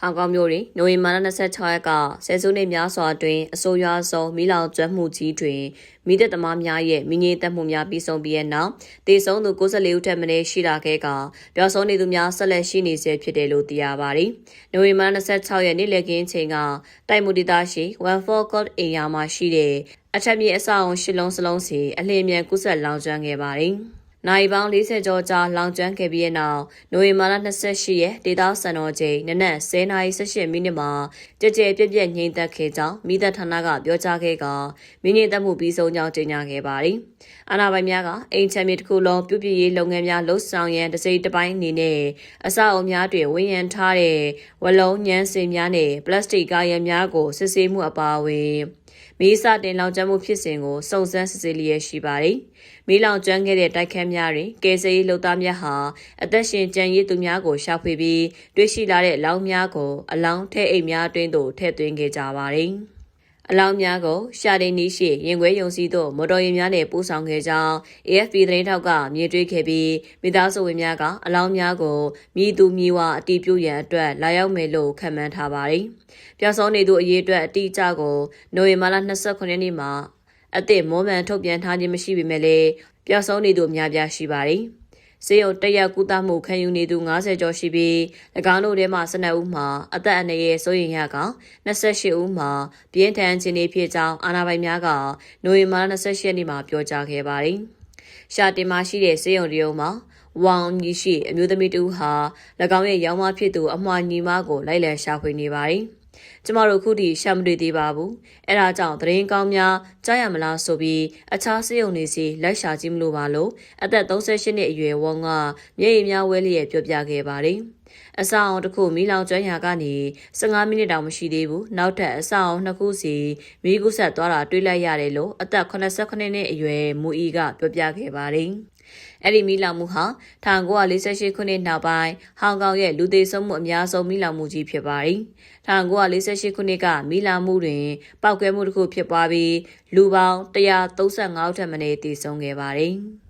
ဟောင်ကောင်မြို့တွင်နိုဝင်ဘာလ26ရက်ကဆယ်စုနှစ်များစွာတွင်အဆိုးရွားဆုံးမိလောင်ကျွမ်းမှုကြီးတွင်မိသက်သမားများရဲ့မိငိသက်မှုများပြီးဆုံးပြီးတဲ့နောက်တေဆုံးသူ94ဦးထက်မနည်းရှိလာခဲ့ကပျောက်ဆုံးနေသူများဆက်လက်ရှိနေဆဲဖြစ်တယ်လို့သိရပါတယ်။နိုဝင်ဘာ26ရက်နေ့လည်ခင်းချိန်ကတိုက်မှုဒေသရှိ14 Court area မှာရှိတဲ့အထက်မြေအဆောက်အုံရှစ်လုံးစလုံးစီအလင်းမြန်ကုဆက်လောင်ကျွမ်းခဲ့ပါတယ်။ နိုင်ပေါင်း40ကျော်ကြာလောင်ကျွမ်းခဲ့ပြီးတဲ့နောက်နိုဝင်ဘာလ28ရက်ဒေသစံတော်ချိန်နနက်10:18မိနစ်မှာကြကြဲပြက်ပြက်ငြိမ်သက်ခဲ့ကြောင်းမိသက်ဌာနကပြောကြားခဲ့ကမိငိမ့်သက်မှုပြီးဆုံးကြောင်းကြေညာခဲ့ပါတယ်။အာဏာပိုင်များကအိမ်ချမ်းမြေတစ်ခုလုံးပြုပြင်ရေးလုပ်ငန်းများလှုပ်ဆောင်ရန်တစိတစ်ပိုင်းအနေနဲ့အဆောက်အအုံများတွင်ဝန်းရံထားတဲ့ဝလုံးညမ်းစင်များနဲ့ပလတ်စတစ်ကားရံများကိုစစ်ဆေးမှုအပါအဝင် မီးစတင်လောင်ကျွမ်းမှုဖြစ်စဉ်ကိုစုံစမ်းစစ်ဆေးလျက်ရှိပါတယ်။မီးလောင်ကျွမ်းခဲ့တဲ့တိုက်ခန်းများတွင်ကယ်ဆယ်ရေးလုပ်သားများဟာအသက်ရှင်ကျန်ရည်သူများကိုရှာဖွေပြီးတွေ့ရှိလာတဲ့အလောင်းများကိုအလောင်းထဲအိမ်များအတွင်းသို့ထည့်သွင်းခဲ့ကြပါတယ်။ အလောင်းများကိုရှာတင်နီးရှိရင်ခွဲယုံစီသို့မော်တော်ယာဉ်များနဲ့ပို့ဆောင်ခဲ့ကြောင်း AFP သတင်းထောက်ကမြင်တွေ့ခဲ့ပြီးမိသားစုဝင်များကအလောင်းများကိုမြည်သူမြည်ဝအတီးပြုရန်အတွက်လာရောက်မယ်လို့ခန့်မှန်းထားပါတယ်။ပြောင်းဆုံးနေသူအရေးအတွက်အတိအကျကိုနိုဝင်ဘာလ29ရက်နေ့မှာအသစ်မောမှန်ထုတ်ပြန်ထားခြင်းမရှိပေမဲ့လည်းပျောက်ဆုံးနေသူအများပြားရှိပါတယ်။ စေယုံတက်ရက်ကုသမှုခံယူနေသူ90ကျော်ရှိပြီး၎င်းတို့ထဲမှ12ဦးမှာအသက်အန္တရာယ်စိုးရိမ်ရက28ဦးမှာပြင်းထန်ခြင်းတွေဖြစ်ကြောင်းအာဏာပိုင်များကနိုဝင်ဘာ28ရက်နေ့မှာပြောကြားခဲ့ပါတယ်။ရှာတင်မှာရှိတဲ့စေယုံတရုံမှာဝမ်မြရှိအမျိုးသမီးတူဟာ၎င်းရဲ့ရောင်းမဖြစ်သူအမွှာညီမကိုလိုက်လံရှာဖွေနေပါတယ်။ ကျမတို့ခုထိရှာမတွေ့သေးပါဘူးအဲဒါကြောင့်သတင်းကောင်းများကြားရမလားဆိုပြီးအခြားစစ်ရုံတွေစီလိုက်ရှာကြည့်မလို့ပါလို့အသက်38နှစ်အရွယ်ဝေါကမျက်ရည်များဝဲလျက်ပြောပြခဲ့ပါတယ် အဆောင်အောင်တစ်ခုမီးလောင်ကျွမ်းရာကနေ15မိနစ်တောင်မရှိသေးဘူးနောက်ထပ်အဆောင်အောင်နှစ်ခုစီမီးကူးဆက်သွားတာတွေ့လိုက်ရတယ်လို့အသက်89နှစ်အရွယ်မူအီကပြောပြခဲ့ပါတယ်အဲ့ဒီမိလောင်မှုဟာ1948ခုနှစ်နောက်ပိုင်းဟောင်ကောင်ရဲ့လူသေးဆုံးမှုအများဆုံးမိလောင်မှုကြီးဖြစ်ပါတယ်။1948ခုနှစ်ကမိလောင်မှုတွင်ပောက်ကွဲမှုတစ်ခုဖြစ်ပွားပြီးလူပေါင်း135ထက်မနည်းသေဆုံးခဲ့ပါတယ်။